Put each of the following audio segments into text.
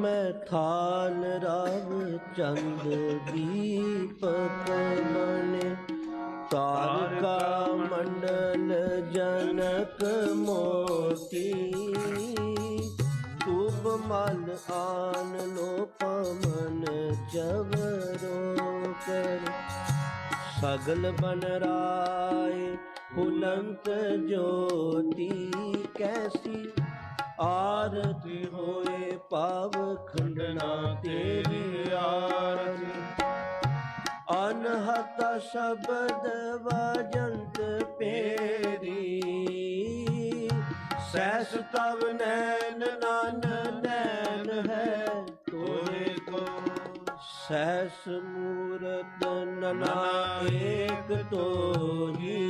ਮੈਂ ਥਾਲ ਰਵ ਚੰਦ ਦੀਪਕ ਬਨੇ ਤਾਰਕਾ ਮੰਡਲ ਜਨਕ ਮੋਤੀ। ਤੂਬ ਮਲ ਆਨ ਲੋ ਪਮਨ ਜਵਰੋ ਕਰ। ਸਗਲ ਬਨ ਰਾਏ ਫੁਲੰਤ ਜੋਤੀ ਕੈਸੀ ਆਰਤੀ ਹੋਏ ਪਾਵ ਖੰਡਨਾ ਤੇਰੀ ਆਰਤੀ। ਅਨਹਤ ਸ਼ਬਦ ਵਜੰਤ ਪੇਰੀ। ਸੈਸ ਤਵ ਨੈਣ, ਨਨ, ਨੈਣ ਹੈ ਤੋਰੇ ਕੋ। ਸੈਸ ਮੂਰਤ ਨਨਾ ਏਕ ਤੋਹੀ।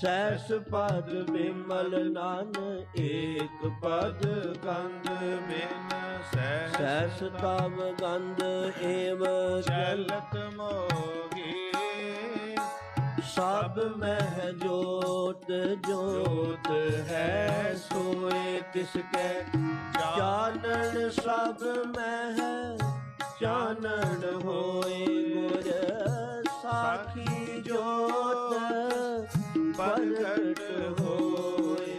ਸੈਸ ਪਦ ਬਿਮਲ ਨਾਨ ਏਕ ਪਦ ਕੰਦ ਬਿਨ ਸੈਸ ਤਵ ਗੰਧ ਏਵ ਚਲਤ ਮੋਗੀ। ਸਭ ਮਹਿ ਜੋਤ ਜੋਤ ਹੈ ਸੋਏ ਤਿਸ ਕੈ। ਚਾਨਣ ਸਭ ਮਹਿ ਚਾਨਣ ਹੋਏ ਗੁਰ। ਪ੍ਰਗਟ ਹੋਏ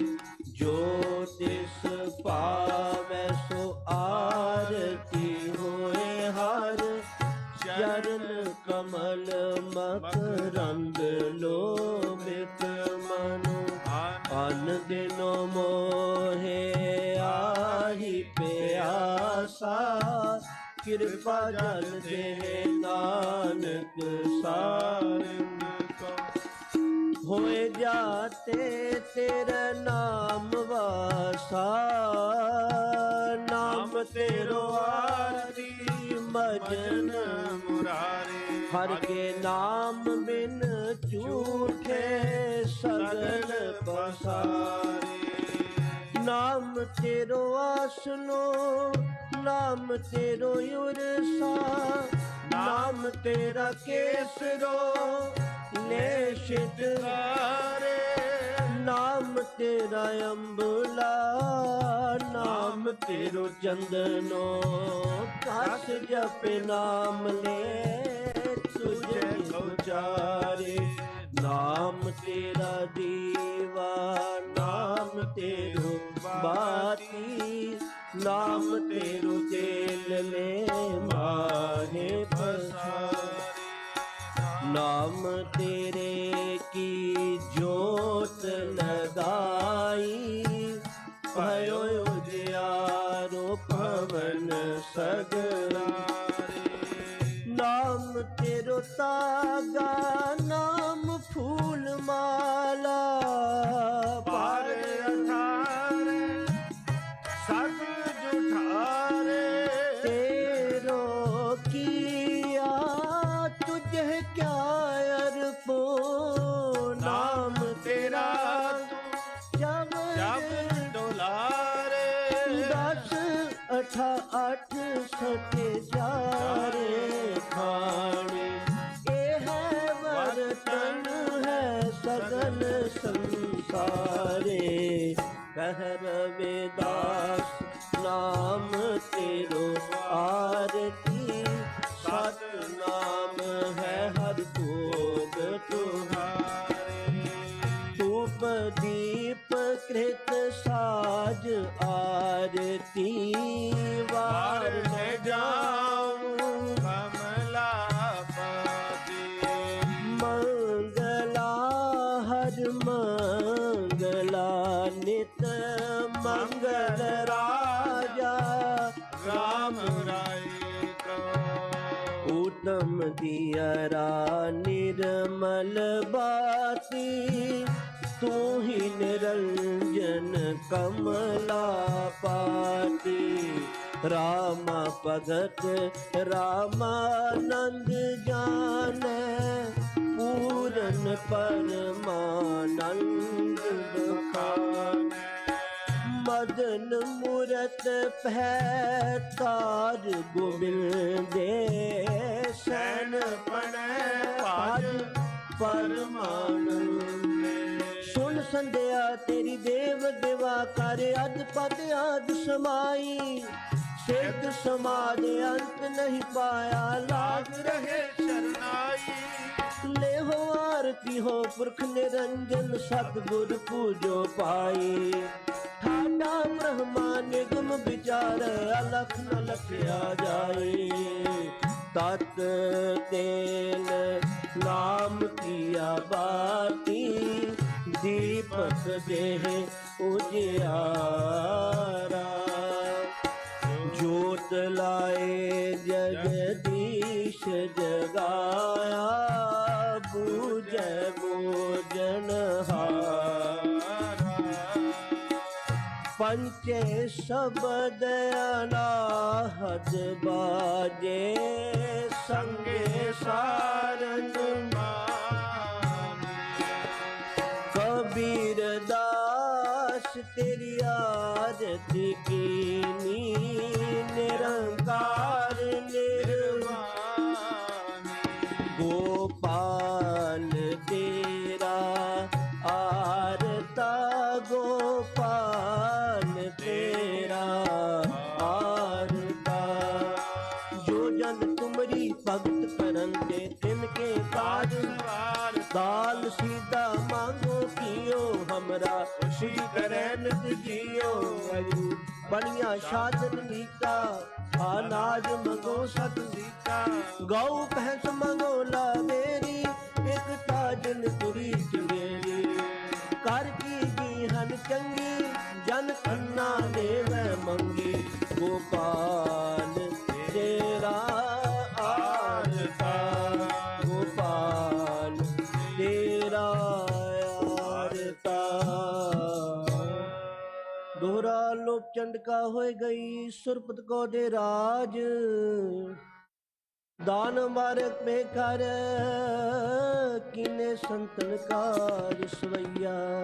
ਜੋ ਤਿਸ ਪਾਵੈ ਸੋ ਆਰਤੀ ਹੋਏ ਹਰ ਚਰਨ ਕਮਲ ਮਕਰੰਦ ਲੋਭਿਤ ਮਨ ਅਨ ਦਿਨੋ ਮੋਹੇ ਆਹੀ ਪਿਆਸਾ ਕਿਰਪਾ ਜਨ ਦੇ ਨਾਨਕ ਸਾਰਿੰਦ ਹੋਏ ਜਾਤੇ ਤੇਰਾ ਨਾਮ ਵਾਸਾ। ਨਾਮ ਤੇਰੋ ਆਰਤੀ ਮਜਨ ਮੁਰਾਰੇ ਹਰ ਕੇ ਨਾਮ ਬਿਨ ਝੂਠੇ ਸਗਲ ਪਸਾਰੇ। ਨਾਮ ਤੇਰੋ ਆਸਨੋ, ਨਾਮ ਤੇਰੋ ਉਰਸਾ ਨਾਮ ਤੇਰਾ ਕੇਸਰੋ ਲੈ ਸ਼ਿਦਵਾਰੇ ਨਾਮ ਤੇਰਾ ਅੰਬਲਾ, ਨਾਮ ਤੇਰੋ ਚੰਦਨੋ। ਕਸ ਜਪ ਨਾਮ ਲੈ ਤੁਝੇ ਉਚਾਰੇ ਨਾਮ ਤੇਰਾ ਦੀਵਾ, ਨਾਮ ਤੇਰੋ ਬਾਤੀ। ਨਾਮ ਤੇਰੋ ਤੇਲ ਲੈ ਮਾਰੇ ਫਸਾ ਨਾਮ ਤੇਰੇ ਕੀ ਅੱਠ ਚਾਰੇ ਜਾਰੇ ਖਾਣੀ। ਇਹ ਹੈ ਵਰਤਨ ਹੈ ਸਗਲ ਸੰਸਾਰੇ। ਕਹਿ ਰਵਿਦਾਸ ਨਾਮ ਤੇਰੋ ਆਰਤੀ। ਸਤ ਨਾਮ ਹੈ ਹਰ ਕੋ ਮੰਗਲਾ ਨਿਤ ਮੰਗਲ ਰਾਜਾ ਰਾਮ ਰਾਏ ਕੋ ਉਤਮ ਦੀਅਰਾ ਨਿਰਮਲ ਬਾਤੀ ਤੂੰ ਹੀ ਨਿਰੰਜਨ ਕਮਲਾ ਪਾਤੀ ਰਾਮ ਭਗਤ ਰਾਮਾਨੰਦ ਜਾਣੈ ਪੂਰਨ ਪਰਮਾਨੰਦ ਬਖਾਨੈ ਮਦਨ ਮੂਰਤ ਭੈ ਤਾਰ ਗੋਬਿੰਦੇ ਸੈਨ ਪਣੈ ਪਾਜ ਪਰਮਾਨੰਦੇ। ਸੁਣ ਸੰਧਿਆ ਤੇਰੀ ਦੇਵ ਦੇਵਾ ਕਰ ਅਦ ਪਦ ਆਦ ਸਮਾਈ। ਸਿੱਧ ਸਮਾਦ ਅੰਤ ਨਹੀਂ ਪਾਇਆ ਲਾਗ ਲਾਗ ਰਹੇ ਸ਼ਰਨਾਈ। ਲੇਹੋ ਹੋ ਪੁਰਖ ਨਿਰੰਜਨ ਸਤਿਗੁਰ ਪੂਜੋ ਪਾਈ ਠਾਡਾ ਬ੍ਰਹਮਾ ਨਿਗਮ ਵਿਚਾਰ ਅਲਖ ਨ ਲਖਿਆ ਜਾਏ। ਤਤ ਤੇਨ ਨਾਮ ਕੀਆ ਬਾਤੀ, ਦੀਪਕ ਦੇਹ ਉਜਿਆ ਪੰਚੇ ਸ਼ਬਦ ਅਨਾਹਦ ਬਾਜੇ ਸੰਗੇ ਸਾਰੰਗ ਕਬੀਰ ਦਾਸ ਤੇਰੀ ਆਦਤ ਕੀਨੀ ਨਿਰੰਕਾਰ ਨਿਰਵਾਣ ਗੋਪਾਲ ਹਮਰਾ ਖੁਸ਼ੀ ਕਰੈ ਨਿਤ ਜੀਓ ਅਜੂ ਬਣੀਆਂ ਸਾਧਨ ਨੀਤਾ, ਅਨਾਜ ਮੰਗੋ ਸਤ ਸੀਤਾ ਗਊ, ਭੈਂਸ ਮੰਗੋ ਲਾ ਮੇਰੀ, ਇੱਕ ਤਾਜਨ ਤੁਰੀ ਚਵੇਰੀ ਕਰ ਕੀ ਜੀ ਹਨ ਚੰਗੀ, ਜਨ ਕੰਨਾ ਦੇਵੈ ਮੰਗੀ। ਗੋਪਾਲ ਲੋਕ ਚੰਡਕਾ ਹੋਏ ਗਈ ਸੁਰਪਤ ਕੋ ਦੇ ਰਾਜ। ਦਾਨ ਮਾਰਕ ਮੇ ਕਰ ਕਿਨੇ ਸੰਤਨ ਕਾਜ ਸਵਈਆ।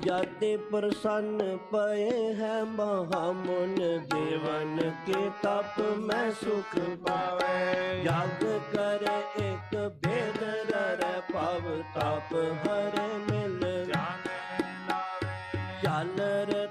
ਜਾਤੇ ਪ੍ਰਸੰਨ ਪਏ ਹੈ ਮਹਾਮੁਨ ਦੇਵਨ ਕੇ ਤਪ ਮੈਂ ਸੁਖ ਪਾਵੇ। ਜਗ ਕਰ ਇੱਕ ਭੇਦ ਰਰ ਪਵ ਤਪ ਹਰ ਮਿਲ। ਝਾਲਰ ਤਾਲ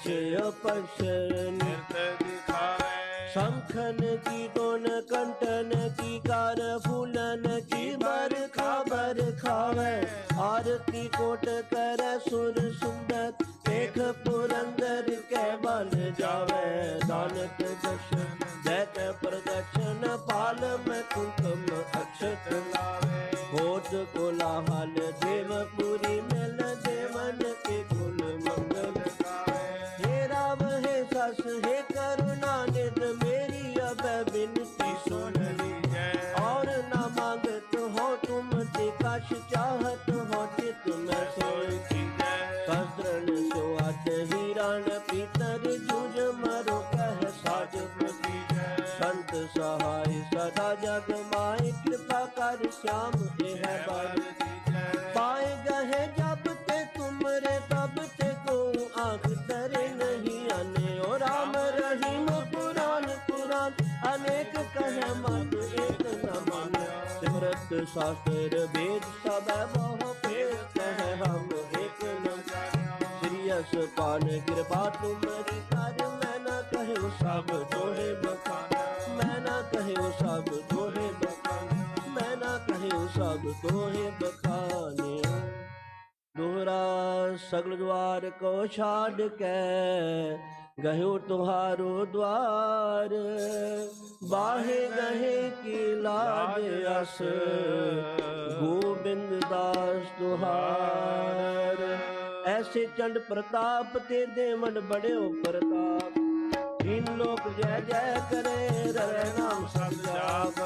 ਅਕਸ਼ ਅਪਕਸ਼ਰ ਨਿਰਤ ਦਿਖਾਵੇ ਸ਼ੰਖਨ ਕੀ ਦੋਨ ਕੰਟਨ ਕੀ ਕਾਰ ਫੂਲਨ ਕੀ ਮਰ ਖਾਬਰ ਖਾਵੇ ਆਰਤੀ ਕੋਟ ਕਰ ਸੁਰ ਸੁੰਦਰ ਦੇਖ ਪੁਰੰਦਰ ਕੈ ਬਨ ਜਾਵੇ ਦਾਨਤ ਦਸ਼ਨ ਜੈਤ ਪ੍ਰਦਸ਼ਨ ਪਾਲ ਮੈਂ ਕੁੰਕਮ ਅਕਸ਼ਤ ਲਾਵੇ ਹੋਤ ਕੋਲਾਹਲ ਦੇਵ ਵੇਦ ਸ਼ਾਸਤਰ ਵੇਦ ਸਭੈ ਮੋਹ ਭੇਦ ਕਹਿ ਹਮ ਇਕ ਨ ਸ੍ਰੀ ਅਸਪਾਨ ਕਿਰਪਾ ਤੁਮਰੀ ਕਰ, ਮੈਂ ਨਾ ਕਹਿਉ ਸਭ ਦੋਹੇ ਬਖਾਨਾ। ਮੈਂ ਨਾ ਕਹਿਉ ਸਭ ਦੋਹੇ ਬਖਾਨਾ। ਮੈਂ ਨਾ ਕਹਿਉ ਸਭ ਦੋਹੇ ਬਖਾਨੇ। ਦੋਹਰਾ ਸਗਲ ਦਵਾਰ ਕੋ ਛਾੜ ਕੇ गयो तुम्हारो द्वार बाहे गहे की लाज अस गोविंद दास तुहार ऐसे चंड प्रताप ते देवन बड़े प्रताप तीन लोक जय जय करे रे नाम सब जाप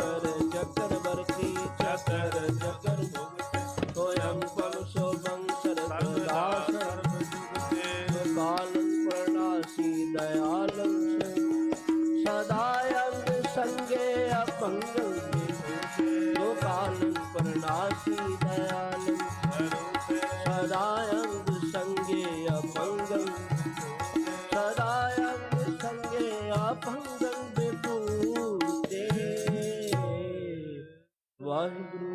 चकर चक्रवर्ती चकर चकर स्वयं पल शोभं सर्वदास कालं ਦਇਆਲੰ ਸੇ ਸਦਾ ਅੰਗ ਸੰਗੇ ਅਪੰਗੰ ਕੇ ਲੋਕਾਲੰ ਪਰਨਾਸੀ ਦਇਆਲੰ ਸਦਾ ਅੰਗ ਸੰਗੇ ਅਪੰਗੰ ਸਦਾ ਅੰਗ ਸੰਗੇ ਅਪੰਗੰ ਬਿਪੂ ਤੇ ਵਾਹਿਗੁਰੂ